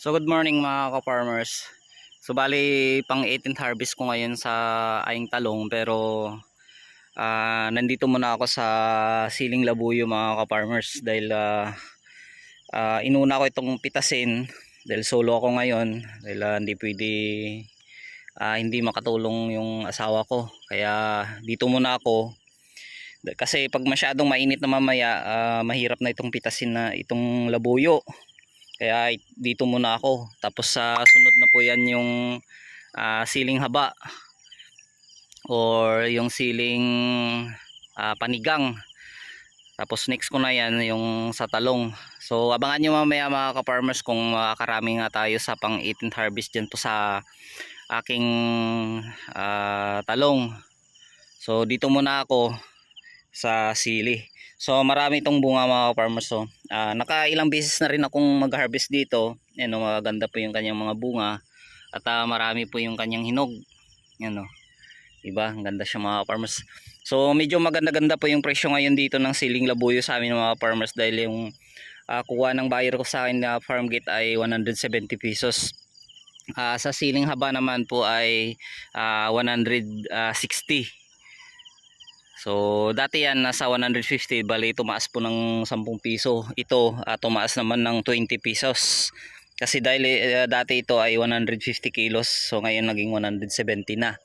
So good morning mga ka-farmers. So bali pang 18th harvest ko ngayon sa aing talong pero ah, nandito muna ako sa siling labuyo mga ka-farmers dahil ah, ah, inuna ko itong pitasin dahil solo ako ngayon dahil ah, hindi pwede ah, hindi makatulong yung asawa ko. Kaya dito muna ako. Kasi pag masyadong mainit na mamaya ah, mahirap na itong pitasin na itong labuyo kaya it- dito muna ako. Tapos sa sunod na po yan yung ah, siling haba or yung siling ah, panigang. Tapos next ko na yan yung sa talong. So abangan nyo mamaya mga ka-farmers kung makakarami nga tayo sa pang 18th harvest dyan po sa aking ah, talong. So dito muna ako sa sili. So marami itong bunga mga farmers so. Ah, nakailang beses na rin akong mag-harvest dito. Yan oh, maganda po yung kanyang mga bunga at ah, marami po yung kanyang hinog. Yan oh. Diba? Ang ganda siya mga farmers. So medyo maganda-ganda po yung presyo ngayon dito ng siling labuyo sa amin mga farmers dahil yung ah, kuha ng buyer ko sa akin na farm gate ay 170 pesos. Ah, sa siling haba naman po ay ah, 160. So dati yan nasa 150 bali tumaas po ng 10 piso. Ito ah, tumaas naman ng 20 pesos. Kasi dahil eh, dati ito ay 150 kilos so ngayon naging 170 na.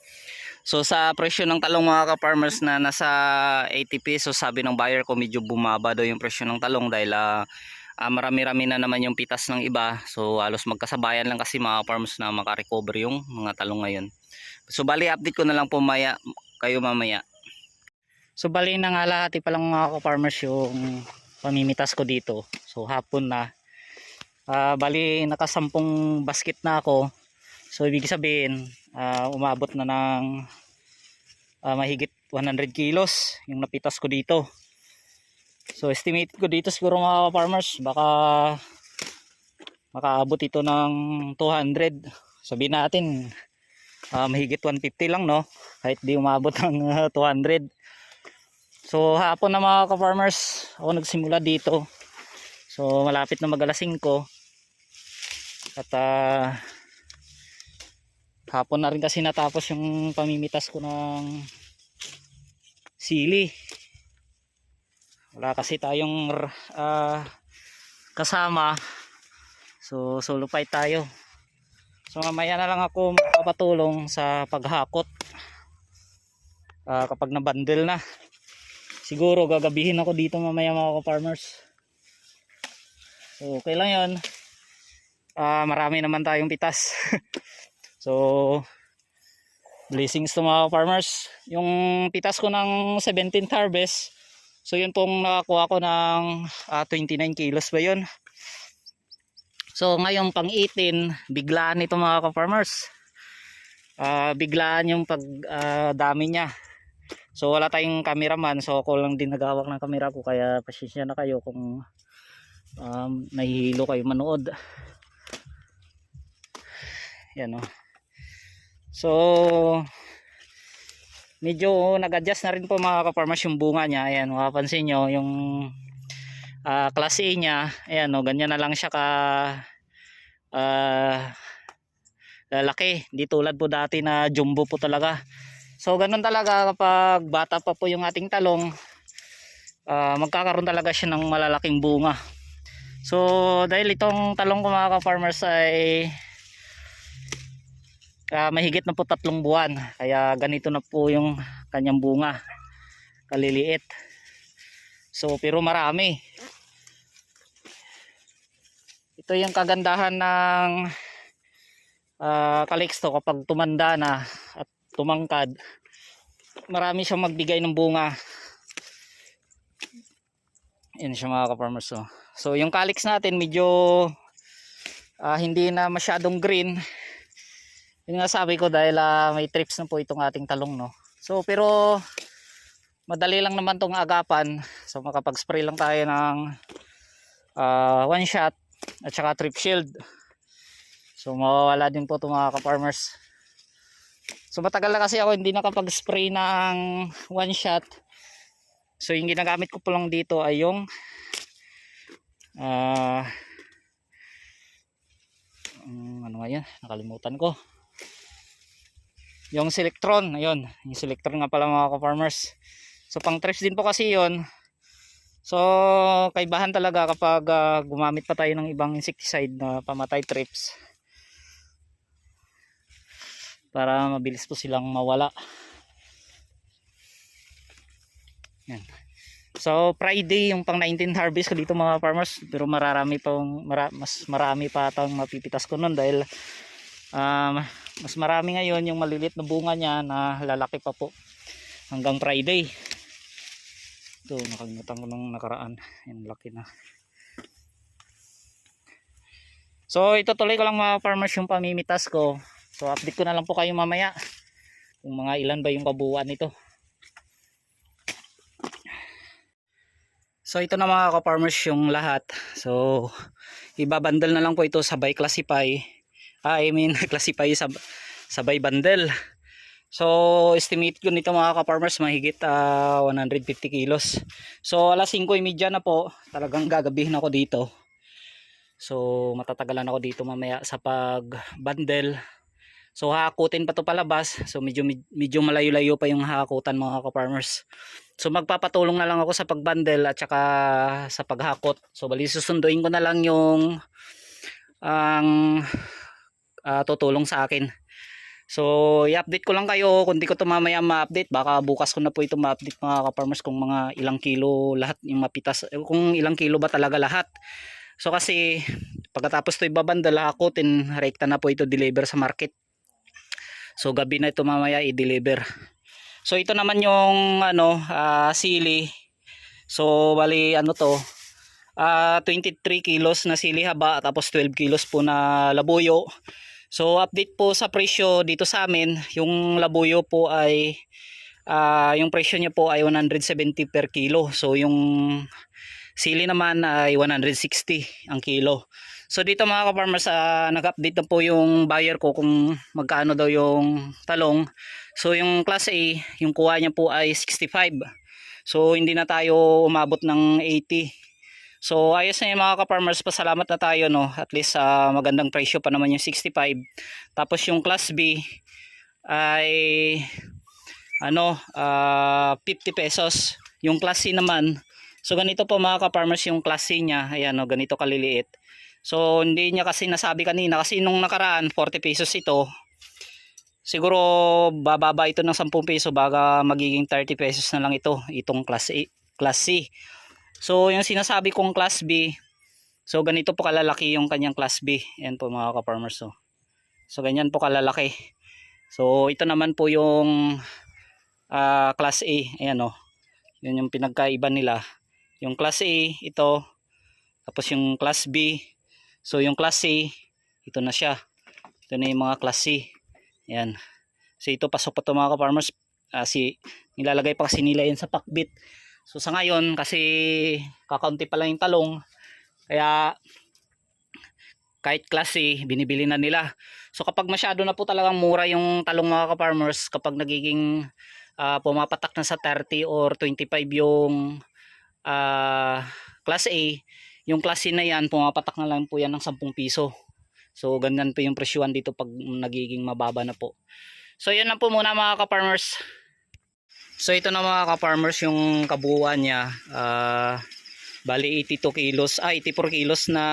So sa presyo ng talong mga ka-farmers na nasa 80 pesos sabi ng buyer ko medyo bumaba daw yung presyo ng talong dahil ah, ah, marami-rami na naman yung pitas ng iba. So halos magkasabayan lang kasi mga farmers na makarecover yung mga talong ngayon. So bali update ko na lang po maya kayo mamaya. So bali na nga lahat pa lang mga farmers yung pamimitas ko dito. So hapon na. Ah, bali nakasampung basket na ako. So ibig sabihin ah, umabot na ng ah, mahigit 100 kilos yung napitas ko dito. So estimate ko dito siguro mga farmers baka makaabot ito ng 200. Sabihin natin ah, mahigit 150 lang no kahit di umabot ng ah, 200. So hapon na mga ka-farmers, ako nagsimula dito. So malapit na mag-alasing ko. At ah, hapon na rin kasi natapos yung pamimitas ko ng sili. Wala kasi tayong ah, kasama. So solo fight tayo. So mamaya na lang ako magpapatulong sa paghakot. Ah, kapag na-bundle na siguro gagabihin ako dito mamaya mga farmers so okay lang yun. Ah, marami naman tayong pitas. So blessings to mga farmers yung pitas ko ng 17th harvest so yun pong nakakuha ko ng ah, 29 kilos ba yun? So ngayon pang 18 biglaan ito mga farmers Ah, biglaan yung pag dami niya So wala tayong cameraman so ako lang din nagawak ng camera ko kaya pasensya na kayo kung um, nahihilo kayo manood. Yan o. So medyo nag-adjust na rin po mga kaparmas yung bunga niya. Ayan mapapansin nyo yung ah, class A niya. Ayan o ganyan na lang siya ka ah, lalaki. Di tulad po dati na jumbo po talaga. So ganun talaga kapag bata pa po yung ating talong, ah, magkakaroon talaga siya ng malalaking bunga. So dahil itong talong ko mga ka-farmers ay ah, mahigit na po tatlong buwan. Kaya ganito na po yung kanyang bunga. Kaliliit. So pero marami. Ito yung kagandahan ng ah, kaliksto kapag tumanda na at tumangkad. Marami siyang magbigay ng bunga. Yan siya mga ka-farmers so. so yung calyx natin medyo ah, hindi na masyadong green. Yun nga sabi ko dahil ah, may trips na po itong ating talong no? So pero madali lang naman tong agapan. So makapag spray lang tayo ng ah, one shot at saka trip shield. So mawawala din po itong mga ka-farmers So matagal na kasi ako hindi nakapag-spray ng one shot. So yung ginagamit ko po lang dito ay yung ah ngayon, nakalimutan ko. Yung Selectron, ayun. Yung Selectron nga pala mga ka-farmers. So pang trips din po kasi yon. So kaibahan talaga kapag ah, gumamit pa tayo ng ibang insecticide na pamatay trips. Para mabilis po silang mawala. Yan. So Friday yung pang 19th harvest ko dito mga farmers pero mararami pa mara, mas marami pa atang mapipitas ko nun dahil um, mas marami ngayon yung malilit na bunga niya na lalaki pa po hanggang Friday. Ito nakalimutan ko nung nakaraan. Yan laki na. So ito tuloy ko lang mga farmers yung pamimitas ko. So update ko na lang po kayo mamaya kung mga ilan ba yung kabuuan nito. So ito na mga ka-farmers yung lahat. So ibabundle na lang po ito sabay classify. Ah, I mean classify sab sabay bundle. So estimate ko nito mga ka-farmers mahigit ah, 150 kilos. So alas 5:30 na po, talagang gagabihin ako dito. So matatagalan ako dito mamaya sa pag-bundle. So hakutin pa to palabas. So medyo medyo malayo-layo pa yung hakutan mga ka-farmers. So magpapatulong na lang ako sa pagbundle at saka sa paghakot. So bali susunduin ko na lang yung ang ah, tutulong sa akin. So i-update ko lang kayo kung di ko to mamaya ma-update baka bukas ko na po ito ma-update mga ka-farmers kung mga ilang kilo lahat yung mapitas eh, kung ilang kilo ba talaga lahat. So kasi pagkatapos to ibabandal hakutin rekta na po ito deliver sa market. So gabi na ito mamaya i-deliver. So ito naman yung ano ah, sili. So bali ano to ah 23 kilos na sili haba tapos 12 kilos po na labuyo. So update po sa presyo dito sa amin, yung labuyo po ay ah, yung presyo niya po ay 170 per kilo. So yung sili naman ay 160 ang kilo. So dito mga ka-farmers, ah, nag-update na po yung buyer ko kung magkano daw yung talong. So yung class A, yung kuha niya po ay 65. So hindi na tayo umabot ng 80. So ayos na yung mga ka-farmers, pasalamat na tayo no. At least sa magandang presyo pa naman yung 65. Tapos yung class B ay ano, ah, 50 pesos. Yung class C naman, so ganito po mga ka-farmers yung class C niya. Ayan no, ganito kaliliit. So hindi niya kasi nasabi kanina kasi nung nakaraan 40 pesos ito. Siguro bababa ito ng 10 peso baga magiging 30 pesos na lang ito itong class A, class C. So yung sinasabi kong class B, so ganito po kalalaki yung kanyang class B. Yan po mga ka-farmers. So. so ganyan po kalalaki. So ito naman po yung ah, class A. Ayan o. Yun yung pinagkaiba nila. Yung class A, ito. Tapos yung class B. So yung class C, ito na siya. Ito na yung mga class C. Ayan. So ito pasok pa ito mga ka-farmers. Ah, si, nilalagay pa kasi nila yan sa pakbit. So sa ngayon kasi kakaunti pa lang yung talong. Kaya kahit class C, binibili na nila. So kapag masyado na po talagang mura yung talong mga ka-farmers, kapag nagiging ah, pumapatak na sa 30 or 25 yung ah, class A, yung class C na yan, pumapatak na lang po yan ng 10 piso. So, ganyan po yung presyuan dito pag nagiging mababa na po. So, yan lang po muna mga ka-farmers. So, ito na mga ka-farmers yung kabuuan niya. Ah, bali 82 kilos, ah 84 kilos na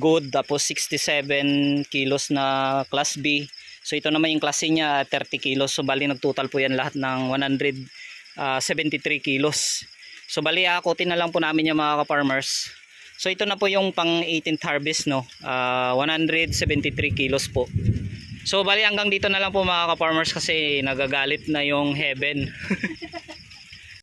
good. Tapos 67 kilos na class B. So, ito naman yung class C niya, 30 kilos. So, bali nagtotal po yan lahat ng 173 kilos. So bali akutin na lang po namin yung mga ka-farmers. So ito na po yung pang 18th harvest no. Ah, 173 kilos po. So bali hanggang dito na lang po mga ka-farmers kasi nagagalit na yung heaven.